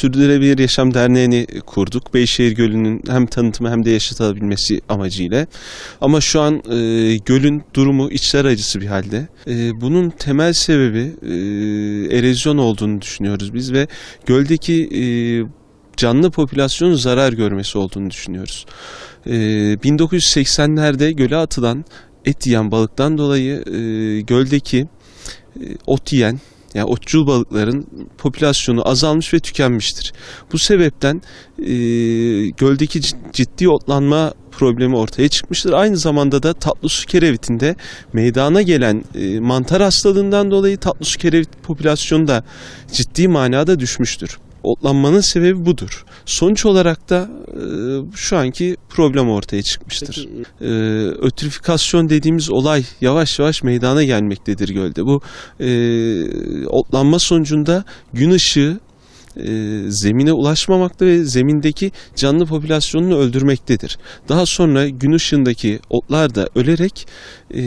Sürdürülebilir Yaşam Derneği'ni kurduk. Beyşehir Gölü'nün hem tanıtımı hem de yaşatabilmesi amacıyla. Ama şu an e, gölün durumu içler acısı bir halde. E, bunun temel sebebi e, erozyon olduğunu düşünüyoruz biz ve göldeki e, canlı popülasyonun zarar görmesi olduğunu düşünüyoruz. E, 1980'lerde göle atılan et yiyen balıktan dolayı e, göldeki e, ot yiyen yani otçul balıkların popülasyonu azalmış ve tükenmiştir. Bu sebepten e, göldeki cid- ciddi otlanma problemi ortaya çıkmıştır. Aynı zamanda da tatlı su kerevitinde meydana gelen e, mantar hastalığından dolayı tatlı su kerevit popülasyonu da ciddi manada düşmüştür. Otlanmanın sebebi budur. Sonuç olarak da e, şu anki problem ortaya çıkmıştır e, ötrifikasyon dediğimiz olay yavaş yavaş meydana gelmektedir gölde. Bu e, otlanma sonucunda gün ışığı e, zemine ulaşmamakta ve zemindeki canlı popülasyonunu öldürmektedir. Daha sonra gün ışığındaki otlar da ölerek e,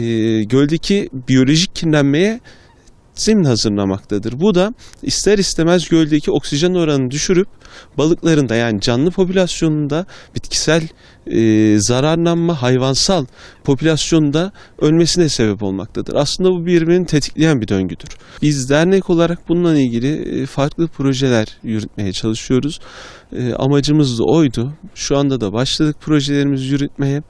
göldeki biyolojik kirlenmeye zemin hazırlamaktadır. Bu da ister istemez göldeki oksijen oranını düşürüp balıkların da yani canlı popülasyonunda bitkisel e, zararlanma hayvansal popülasyonda ölmesine sebep olmaktadır. Aslında bu birbirini tetikleyen bir döngüdür. Biz dernek olarak bununla ilgili e, farklı projeler yürütmeye çalışıyoruz. E, amacımız da oydu. Şu anda da başladık projelerimizi yürütmeye.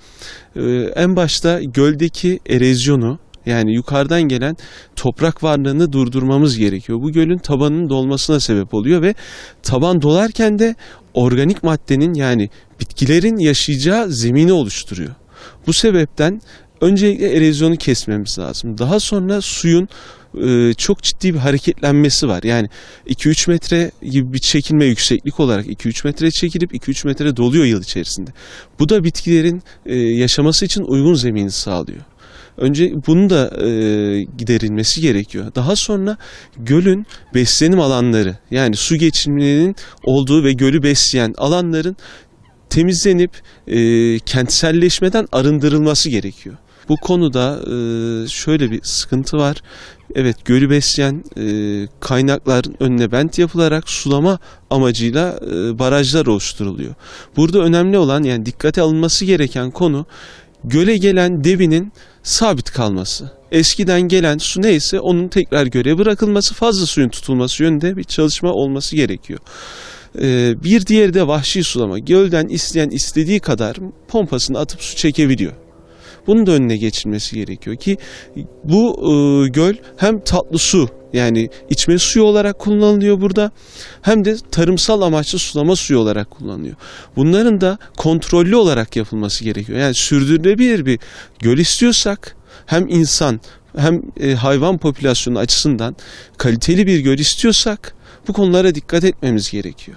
E, en başta göldeki erozyonu yani yukarıdan gelen toprak varlığını durdurmamız gerekiyor. Bu gölün tabanının dolmasına sebep oluyor ve taban dolarken de organik maddenin yani bitkilerin yaşayacağı zemini oluşturuyor. Bu sebepten öncelikle erozyonu kesmemiz lazım. Daha sonra suyun e, çok ciddi bir hareketlenmesi var. Yani 2-3 metre gibi bir çekilme yükseklik olarak 2-3 metre çekilip 2-3 metre doluyor yıl içerisinde. Bu da bitkilerin e, yaşaması için uygun zemini sağlıyor. Önce bunun da e, giderilmesi gerekiyor. Daha sonra gölün beslenim alanları yani su geçimlerinin olduğu ve gölü besleyen alanların temizlenip e, kentselleşmeden arındırılması gerekiyor. Bu konuda e, şöyle bir sıkıntı var. Evet gölü besleyen e, kaynakların önüne bent yapılarak sulama amacıyla e, barajlar oluşturuluyor. Burada önemli olan yani dikkate alınması gereken konu göle gelen debinin sabit kalması. Eskiden gelen su neyse onun tekrar göle bırakılması, fazla suyun tutulması yönünde bir çalışma olması gerekiyor. Ee, bir diğeri de vahşi sulama. Gölden isteyen istediği kadar pompasını atıp su çekebiliyor. Bunun da önüne geçilmesi gerekiyor ki bu e, göl hem tatlı su yani içme suyu olarak kullanılıyor burada hem de tarımsal amaçlı sulama suyu olarak kullanılıyor. Bunların da kontrollü olarak yapılması gerekiyor. Yani sürdürülebilir bir göl istiyorsak hem insan hem e, hayvan popülasyonu açısından kaliteli bir göl istiyorsak bu konulara dikkat etmemiz gerekiyor.